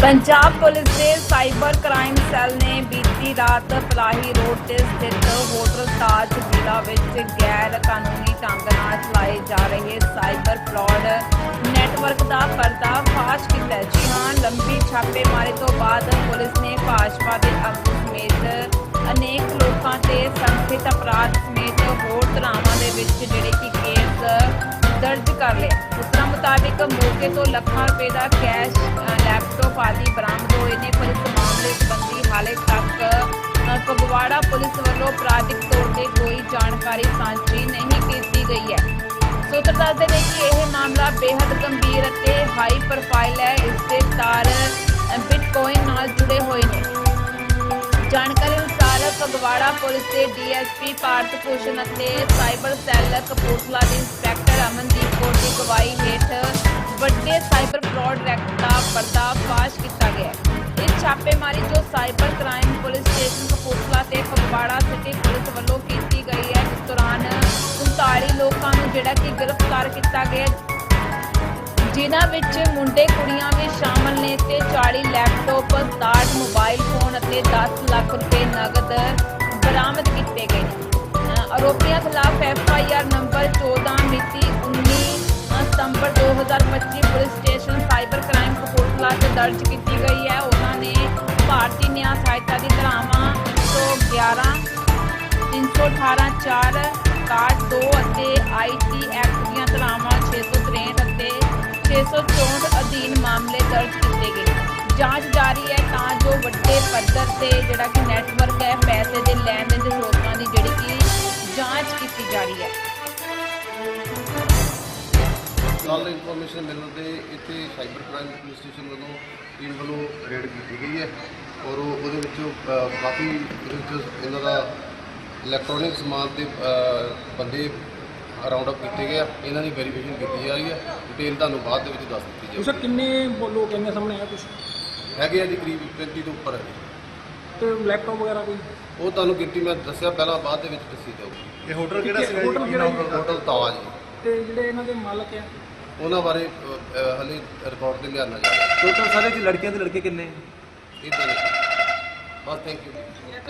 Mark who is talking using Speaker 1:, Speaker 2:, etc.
Speaker 1: Punjab police ਦੇ cyber crime cell ਨੇ ਬੀਤੀ ਰਾਤ ਪਲਾਹੀ ਰੋਡ ਤੇ ਸਥਿਤ ਹੋਟਲ ਤਾਜ ਵਿਲਾ ਵਿੱਚ ਗੈਰ ਕਾਨੂੰਨੀ ਢੰਗ ਨਾਲ ਚਲਾਏ ਜਾ ਰਹੇ ਸਾਈਬਰ ਫਰਾਡ ਨੈਟਵਰਕ ਦਾ ਪਰਦਾ ਫਾਸ਼ ਕੀਤਾ ਜੀ ਹਾਂ, ਲੰਬੀ ਛਾਪੇਮਾਰੀ ਤੋਂ ਬਾਅਦ ਪੁਲਿਸ ਨੇ ਭਾਜਪਾ ਦੇ ਆਗੂ ਸਮੇਤ ਅਨੇਕ ਲੋਕਾਂ ਤੇ ਸੰਗਠਿਤ ਅਪਰਾਧ ਸਮੇਤ ਹੋਰ ਧਰਾਵਾਂ ਦੇ ਵਿੱਚ ਜਿਹੜੇ ਕਿ ਕੇਸ ਦਰਜ ਕਰ ਲਏ। ਮੁਤਾਬਿਕ ਮੌਕੇ ਤੋਂ ਲੱਖਾਂ ਰੁਪਏ ਦਾ ਕੈਸ਼ ਅ, ਲੈਪਟਾਪ ਆਦਿ ਬਰਾਮਦ ਹੋਏ ਨੇ। ਪਰ ਇਸ ਮਾਮਲੇ ਸੰਬੰਧੀ ਹਾਲੇ ਤੱਕ ਫਗਵਾੜਾ ਪੁਲਿਸ ਵੱਲੋਂ ਅਪਰਾਧਿਕ ਤੌਰ ਤੇ ਕੋਈ ਜਾਣਕਾਰੀ ਸਾਂਝੀ ਨਹੀਂ ਕੀਤੀ ਗਈ ਹੈ। ਸੂਤਰ ਦੱਸਦੇ ਨੇ ਕਿ ਇਹ ਮਾਮਲਾ ਬੇहद ਗੰਭੀਰ ਅਤੇ ਹਾਈ ਪ੍ਰੋਫਾਈਲ ਹੈ। ਇਸ ਦੇ ਤਾਰ ਬਿਟਕੋਇਨ ਨਾਲ ਜੁੜੇ ਹੋਏ ਨੇ। ਜਾਣਕਾਰੀ ਅਨੁਸਾਰ ਫਗਵਾੜਾ ਪੁਲਿਸ ਦੇ ਡੀਐਸਪੀ ਭਾਰਤ ਭੂਸ਼ਣ ਅਤੇ ਸਾਈਬਰ ਸੈੱਲ ਕਪੂਰਥਲਾ ਦੇ ਇੰਸਪੈਕਟਰ ਅਮਨਦੀਪ ਵੱਡੇ ਸਾਈਬਰ ਫਰਾਡ ਰੈਕਟ ਦਾ ਪਰਦਾਫਾਸ਼ ਕੀਤਾ ਗਿਆ ਹੈ। ਛਾਪੇਮਾਰੀ ਜੋ cyber crime police station Kapurthala ਤੇ ਫਗਵਾੜਾ ਸਿਟੀ ਪੁਲਿਸ ਵੱਲੋਂ ਕੀਤੀ ਗਈ ਹੈ ਇਸ ਦੌਰਾਨ 39 ਲੋਕਾਂ ਨੂੰ ਜਿਹੜਾ ਕਿ ਗ੍ਰਿਫਤਾਰ ਕੀਤਾ ਗਿਆ ਜਿਨ੍ਹਾਂ ਵਿੱਚ ਮੁੰਡੇ ਕੁੜੀਆਂ ਵੀ ਸ਼ਾਮਲ ਨੇ ਤੇ 40 ਲੈਪਟਾਪ 60 ਮੋਬਾਈਲ ਫੋਨ ਅਤੇ 10 ਲੱਖ ਰੁਪਏ ਨਗਦ ਬਰਾਮਦ ਕੀਤੇ ਗਏ ਨੇ। ਆਰੋਪੀਆਂ ਖਿਲਾਫ ਐਫ ਆਈ ਆਰ ਨੰਬਰ 14 ਮਿਤੀ ਦਰਜ ਕੀਤੀ ਗਈ ਹੈ। ਉਹਨਾਂ ਨੇ ਭਾਰਤੀ ਨਿਆਂ ਸਹਾਇਤਾ ਦੀ ਧਾਰਾਵਾਂ 111 318 4 ਕਾਰਡ 2 ਅਤੇ ਆਈਟੀ ਐਕਟ ਦੀਆਂ ਧਾਰਾਵਾਂ 663 ਅਤੇ 664 ਅਧੀਨ ਮਾਮਲੇ ਦਰਜ ਕੀਤੇ ਗਏ। ਜਾਂਚ ਜਾਰੀ ਹੈ ਤਾਂ ਜੋ ਵੱਡੇ ਪੱਧਰ ਤੇ ਜਿਹੜਾ ਕਿ ਨੈਟਵਰਕ ਹੈ, ਪੈਸੇ ਦੇ ਲੈਣ
Speaker 2: ਨਾਲ ਇਨਫੋਰਮੇਸ਼ਨ ਮਿਲਣ ਤੇ ਇੱਥੇ ਸਾਈਬਰ ਕ੍ਰਾਈਮ ਪੁਲਿਸ ਸਟੇਸ਼ਨ ਵੱਲੋਂ ਟੀਮ ਵੱਲੋਂ ਰੇਡ ਕੀਤੀ ਗਈ ਹੈ ਔਰ ਉਹ- ਉਹਦੇ ਵਿੱਚੋਂ ਕਾਫੀ ਉਹਦੇ ਵਿੱਚ ਇਹਨਾਂ ਦਾ ਇਲੈਕਟ੍ਰੋਨਿਕ ਸਮਾਨ ਤੇ ਬੰਦੇ ਰਾਉਂਡ ਅਪ ਕੀਤੇ ਗਏ ਆ। ਇਹਨਾਂ ਦੀ ਵੈਰੀਫਿਕੇਸ਼ਨ ਕੀਤੀ ਜਾ ਰਹੀ ਹੈ। ਡਿਟੇਲ ਤੁਹਾਨੂੰ ਬਾਅਦ ਦੇ ਵਿੱਚ ਦੱਸ ਦਿੱਤੀ
Speaker 3: ਉਹ ਸਰ ਕਿੰਨੇ ਲੋਕ ਇੰਨੇ ਸਾਹਮਣੇ ਆਇਆ ਕੁਛ
Speaker 2: ਹੈਗੇ ਆ ਜੀ ਕਰੀਬ 35 ਤੋਂ ਉੱਪਰ ਹੈ।
Speaker 3: ਤੇ ਲੈਪਟਾਪ ਵਗੈਰਾ ਕੋਈ?
Speaker 2: ਉਹ ਤੁਹਾਨੂੰ ਗਿਣਤੀ ਮੈਂ ਦੱਸਿਆ ਪਹਿਲਾਂ ਬਾਅਦ ਦੇ ਵਿੱਚ ਦੱਸੀ ਜਾਊਗੀ।
Speaker 4: ਇਹ ਹੋਟਲ ਕਿਹੜਾ ਸੀਗਾ
Speaker 3: ਹੋਟਲ ਕਿਹੜਾ
Speaker 2: ਤਾਜ ਜੀ।
Speaker 3: ਤੇ ਜਿਹੜੇ ਇਹਨਾਂ ਦੇ ਮਾਲਕ ਆ?
Speaker 2: ਉਹਨਾਂ ਬਾਰੇ ਹਲੇ ਰਿਕਾਰਡ ਤੇ ਲਿਆਉਣਾ ਜਾ ਰਿਹਾ।
Speaker 4: ਟੋਟਲ ਸਾਰੇ ਜੀ ਲੜਕੀਆਂ ਤੇ ਲੜਕੇ ਕਿੰਨੇ?
Speaker 2: ਇਦਾਂ ਬਸ ਥੈਂਕ ਯੂ